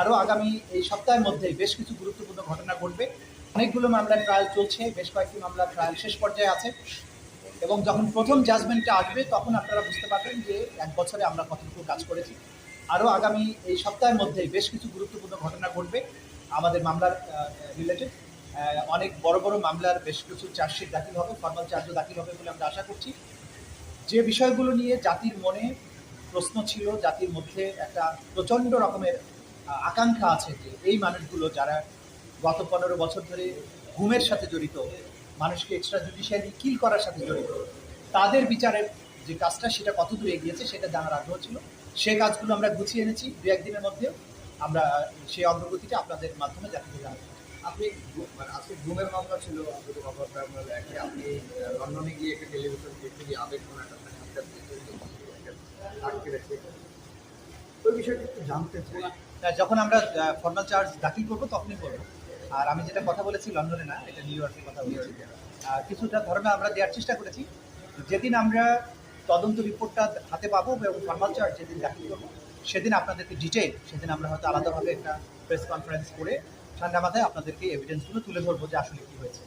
আরও আগামী এই সপ্তাহের মধ্যে বেশ কিছু গুরুত্বপূর্ণ ঘটনা ঘটবে। অনেকগুলো মামলার ট্রায়াল চলছে, বেশ কয়েকটি মামলার ট্রায়াল শেষ পর্যায়ে আছে। এবং যখন প্রথম জাজমেন্টটা আসবে, তখন আপনারা বুঝতে পারবেন যে এক বছরে আমরা কতটুকু কাজ করেছি। আরও আগামী এই সপ্তাহের মধ্যে বেশ কিছু গুরুত্বপূর্ণ ঘটনা ঘটবে আমাদের মামলার রিলেটেড অনেক বড় বড় মামলার বেশ কিছু চার্জশিট দাখিল হবে ফর্মাল চার্জও দাখিল হবে বলে আমরা আশা করছি। যে বিষয়গুলো নিয়ে জাতির মনে প্রশ্ন ছিল, জাতির মধ্যে একটা প্রচণ্ড রকমের আকাঙ্ক্ষা আছে যে এই মানুষগুলো যারা গত পনেরো বছর ধরে ঘুমের সাথে জড়িত মানুষকে এক্সট্রা জুডিশিয়ালি কিল করার সাথে জড়িত তাদের বিচারের যে কাজটা সেটা কত দূর এগিয়েছে সেটা জানার আগ্রহ ছিল সেই কাজগুলো আমরা গুছিয়ে এনেছি দু একদিনের মধ্যে আমরা সেই অগ্রগতিটা আপনাদের মাধ্যমে জাতিকে জানাব আপনি মানে আজকে ঘুমের মামলা ছিল আপনি লন্ডনে গিয়ে একটা টেলিভিশন দেখতে গিয়ে আবেগ একটা আটকে রেখে একটু জানতে চাই। যখন আমরা ফর্মাল চার্জ দাখিল করব তখনই করব। আর আমি যেটা কথা বলেছি লন্ডনে না, এটা নিউ ইয়র্কের কথা বলেছি। কিছুটা ধারণা আমরা দেওয়ার চেষ্টা করেছি, যেদিন আমরা তদন্ত রিপোর্টটা হাতে পাবো এবং ফর্মাল চার্জ যেদিন দাখিল করব, সেদিন আপনাদেরকে ডিটেইল সেদিন আমরা হয়তো আলাদাভাবে একটা প্রেস কনফারেন্স করে ঠান্ডা মাথায় আপনাদেরকে এভিডেন্সগুলো তুলে ধরবো যে আসলে কী হয়েছে।